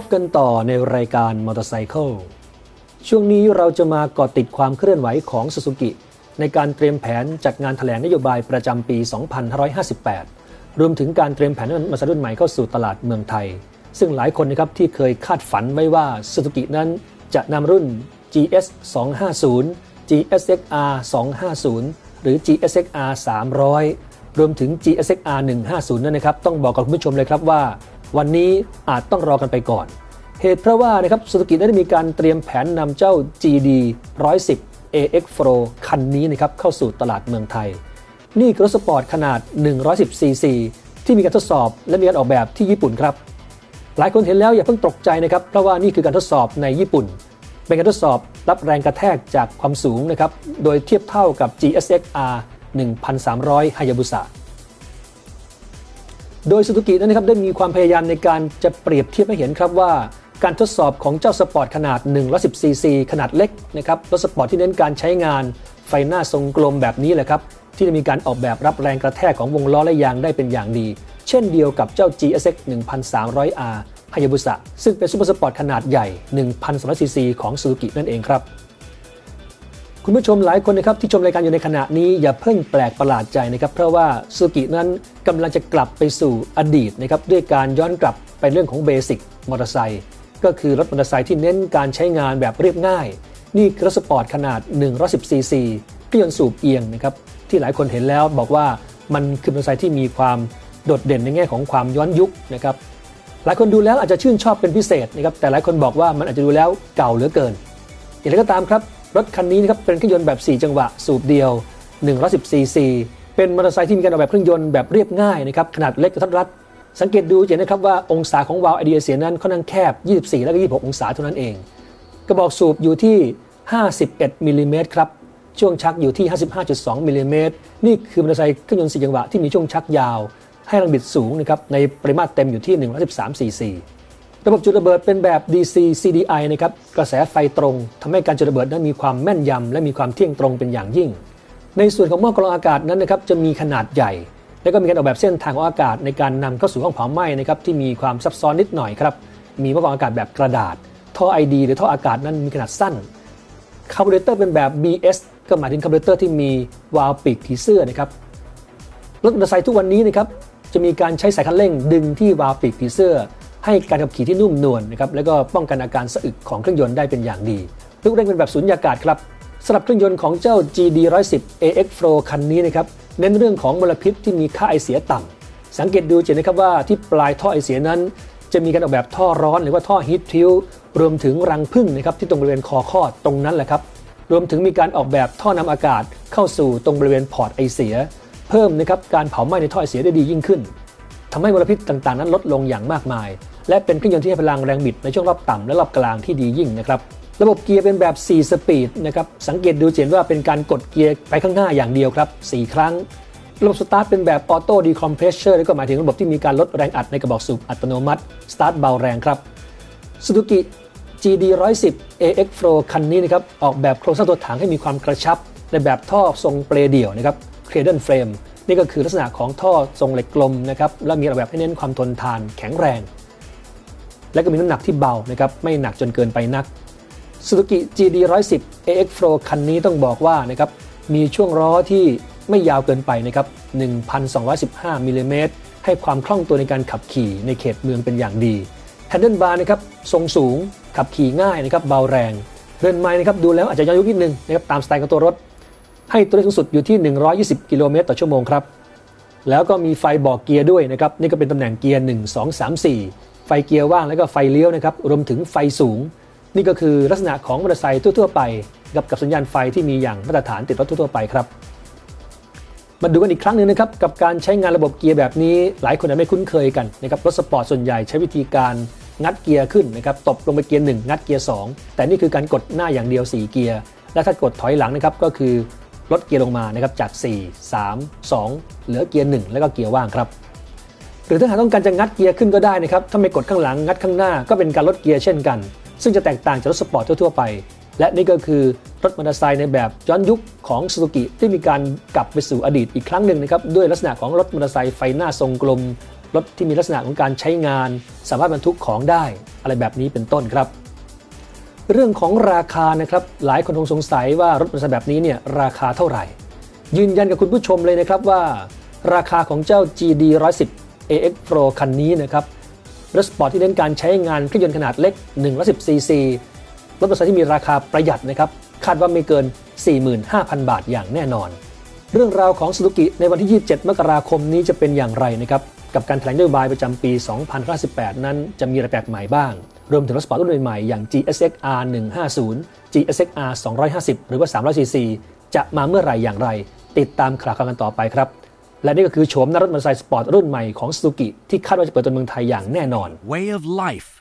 พบกันต่อในรายการมอเตอร์ไซค์ช่วงนี้เราจะมาเกาะติดความเคลื่อนไหวของสุ u k i ในการเตรียมแผนจัดงานแถลงนโยบายประจำปี 2558 รวมถึงการเตรียมแผนมาสรุ่นใหม่เข้าสู่ตลาดเมืองไทย ซึ่งหลายคนนะครับที่เคยคาดฝันไว้ว่าสุ u k i นั้นจะนำรุ่น GS 250 GSXR 250 หรือ GSXR 300 รวมถึง GSXR 150 นั่นนะครับ ต้องบอกกับคุณผู้ชมเลยครับว่า วันนี้อาจต้องรอกันไปก่อน เหตุเพราะว่านะครับสุ u k i ได้มีการเตรียมแผนนำเจ้า GD 110 AX Pro คันนี้นะครับเข้าสู่ตลาดเมืองไทย นี่คือรถสปอร์ตขนาด 110cc ที่มีการทดสอบและมีการออกแบบที่ญี่ปุ่นครับ หลายคนเห็นแล้วอย่าเพิ่งตกใจนะครับเพราะว่านี่คือการทดสอบในญี่ปุ่น เป็นการทดสอบรับแรงกระแทกจากความสูงนะครับโดยเทียบเท่ากับ GSX R 1300 Hayabusa โดยสุ u k i นั้นนะครับได้มีความพยายามในการจะเปรียบเทียบให้เห็นครับว่า การทดสอบของเจ้าสปอร์ตขนาด 110cc ขนาดเล็กนะครับรถสปอร์ตที่เน้นการใช้งานไฟหน้าทรงกลมแบบนี้แหละครับที่จะมีการออกแบบรับแรงกระแทกของวงล้อและยางได้เป็นอย่างดี เช่นเดียวกับเจ้า GSX 1300R Hayabusa ซึ่งเป็นซูเปอร์สปอร์ตขนาดใหญ่ 1,200cc ของ Suzuki นั่นเองครับ คุณผู้ชมหลายคนนะครับที่ชมรายการอยู่ในขณะนี้อย่าเพิ่งแปลกประหลาดใจนะครับ เพราะว่าซูกินั้นกำลังจะกลับไปสู่อดีตนะครับด้วยการย้อนกลับไปเรื่องของเบสิกมอเตอร์ไซค์ก็คือรถมอเตอร์ไซค์ที่เน้นการใช้งานแบบเรียบง่าย นี่คือรถสปอร์ตขนาด 110cc เครื่องยนต์สูบเอียงนะครับที่หลายคนเห็นแล้วบอกว่ามันคือมอเตอร์ไซค์ที่มีความโดดเด่นในแง่ของความย้อนยุคนะครับหลายคนดูแล้วอาจจะชื่นชอบเป็นพิเศษนะครับแต่หลายคนบอกว่ามันอาจจะดูแล้วเก่าเหลือเกินอย่างไรก็ตามครับ รถคันนี้นะครับเป็นเครื่องยนต์แบบ 4 จังหวะ สูบเดียว110ซีซีเป็นมอเตอร์ไซค์ที่มีการออกแบบเครื่องยนต์แบบเรียบง่ายนะครับขนาดเล็กกระทัดรัด สังเกตดูจะเห็นนะครับว่าองศาของวาล์วไอเดียเสียนั้นค่อนข้างแคบ 24 และก็ 26 องศาเท่านั้นเอง กระบอกสูบอยู่ที่ 51มิลลิเมตรครับช่วงชักอยู่ที่ 55.2มิลลิเมตรนี่คือมอเตอร์ไซค์เครื่องยนต์4จังหวะที่มีช่วงชักยาว ให้แรงบิดสูงนะครับในปริมาตรเต็มอยู่ที่ 113 cc ระบบจุดระเบิดเป็นแบบ DC CDI นะครับกระแสไฟตรงทำให้การจุดระเบิดนั้นมีความแม่นยำและมีความเที่ยงตรงเป็นอย่างยิ่ง ในส่วนของหม้อกรองอากาศนั้นนะครับจะมีขนาดใหญ่ และก็มีการออกแบบเส้นทางของอากาศในการนำเข้าสู่ห้องเผาไหม้นะครับที่มีความซับซ้อนนิดหน่อยครับมีหม้อกรองอากาศแบบกระดาษ ท่อ ID หรือท่ออากาศนั้นมีขนาดสั้นคาร์บูเรเตอร์เป็นแบบ BS ก็หมายถึงคาร์บูเรเตอร์ที่มีวาล์วปีกผีเสื้อนะครับรถมอเตอร์ไซค์ทุกวันนี้นะครับจะมีการใช้สายคันเร่งดึงที่วาล์วปีกผีเสื้อ ให้การขับขี่ที่นุ่มนวลนะครับแล้วก็ป้องกันอาการสะอึกของเครื่องยนต์ได้เป็นอย่างดีลูกเร่งเป็นแบบสุญญากาศครับสำหรับเครื่องยนต์ของเจ้า GD 110 AX Pro คันนี้นะครับเน้นเรื่องของมลพิษที่มีค่าไอเสียต่ำสังเกตดูจะนะครับว่าที่ปลายท่อไอเสียนั้น จะมีการออกแบบท่อร้อนหรือว่าท่อฮีททิวรวมถึงรังพึ่งนะครับที่ตรงบริเวณคอคอดตรงนั้นแหละครับรวมถึงมีการออกแบบท่อนำอากาศเข้าสู่ตรงบริเวณพอร์ตไอเสีย เพิ่มนะครับการเผาไหม้ในท่อไอเสียได้ดียิ่งขึ้นทำให้มลพิษต่างๆ นั้นลดลงอย่างมากมาย และเป็นเครื่องยนต์ที่ให้พลังแรงบิดในช่วงรอบต่ำและรอบกลางที่ดียิ่งนะครับระบบเกียร์เป็นแบบ 4 สปีดนะครับสังเกตดูเห็นว่าเป็นการกดเกียร์ไปข้างหน้าอย่างเดียวครับ 4 ครั้ง ระบบสตาร์ทเป็นแบบออโต้ดีคอมเพรสเชอร์ก็หมายถึงระบบที่มีการลดแรงอัดในกระบอกสูบอัตโนมัติสตาร์ทเบาแรงครับ Suzuki GD 110 AX Pro คันนี้นะครับออกแบบโครงสร้างตัวถังให้มีความกระชับ ในแบบท่อทรงเปลเดี่ยวนะครับ Cradle Frame นี่ก็คือลักษณะของท่อทรงเหล็กกลมนะครับและมีออกแบบให้เน้นความทนทานแข็งแรง และก็มีน้ำหนักที่เบานะครับไม่หนักจนเกินไปนัก Suzuki GD 110 AX Pro คันนี้ต้องบอกว่านะครับมีช่วงล้อที่ไม่ยาวเกินไปนะครับ 1,215มิลลิเมตรให้ความคล่องตัวในการขับขี่ในเขตเมืองเป็นอย่างดีแฮนเดิลบาร์นะครับทรงสูงขับขี่ง่ายนะครับเบาแรงเรือนไม้นะครับดูแล้วอาจจะย้อนยุคนิดนึงนะครับตามสไตล์ของตัวรถ ให้ตัวเลขสูงสุดอยู่ที่ 120 กิโลเมตรต่อชั่วโมงครับ แล้วก็มีไฟบอกเกียร์ด้วยนะครับนี่ก็เป็นตำแหน่งเกียร์ 1 2 3 4 ไฟเกียร์ว่างแล้วก็ไฟเลี้ยวนะครับรวมถึงไฟสูง นี่ก็คือลักษณะของมอเตอร์ไซค์ทั่วๆไปกับกับสัญญาณไฟที่มีอย่างมาตรฐานติดรถทั่วๆไปครับมาดูกันอีกครั้งหนึ่งนะครับกับการใช้งานระบบเกียร์แบบนี้หลายคนอาจไม่คุ้นเคยกันนะครับรถสปอร์ตส่วนใหญ่ใช้วิธีการงัดเกียร์ขึ้นนะครับตบลงไปเกียร์1งัดเกียร์2แต่นี่คือการกดหน้าอย่างเดียว 4 เกียร์ และถ้ากดถอยหลังนะครับก็คือลดเกียร์ลงมานะครับจาก 4 3 2 เหลือเกียร์1แล้วก็เกียร์ว่างครับ หรือถ้าหากต้องการจะงัดเกียร์ขึ้นก็ได้นะครับ ถ้าไม่กดข้างหลังงัดข้างหน้าก็เป็นการลดเกียร์เช่นกัน ซึ่งจะแตกต่างจากรถสปอร์ตทั่วไป และนี่ก็คือรถมอเตอร์ไซค์ในแบบย้อนยุคของซูซูกิที่มีการกลับไปสู่อดีตอีกครั้งหนึ่งนะครับด้วยลักษณะของรถมอเตอร์ไซค์ไฟหน้าทรงกลมรถที่มีลักษณะของการใช้งาน สามารถบรรทุกของได้ อะไรแบบนี้เป็นต้นครับ เรื่องของราคานะครับหลายคนคงสงสัยว่ารถมอเตอร์ไซค์แบบนี้เนี่ยราคาเท่าไหร่ ยืนยันกับคุณผู้ชมเลยนะครับว่า ราคาของเจ้า GD 110 AX Pro คันนี้นะครับรถสปอร์ตที่เน้นการใช้งานเครื่องยนต์ขนาดเล็ก110 cc รถมอเตอร์ไซค์ที่มีราคาประหยัดนะครับ คาดว่าไม่เกิน 45,000 บาทอย่างแน่นอน เรื่องราวของสุกิในวันที่ 27 มกราคมนี้จะเป็นอย่างไรนะครับ กับการแถลงนโยบายประจำปี 2018 นั้นจะมีอะไรแปลกใหม่บ้าง รวมถึงรถสปอร์ตรุ่นใหม่อย่าง GSX R 150 GSX R 250 หรือว่า 300cc จะมาเมื่อไหร่อย่างไร ติดตามข่าวกันต่อไปครับ และนี่ก็คือโฉมหน้ารถมอเตอร์ไซค์สปอร์ตรุ่นใหม่ของสุ u กิที่คาดว่าจะเปิดตัวเมืองไทยอย่างแน่นอน Way of life.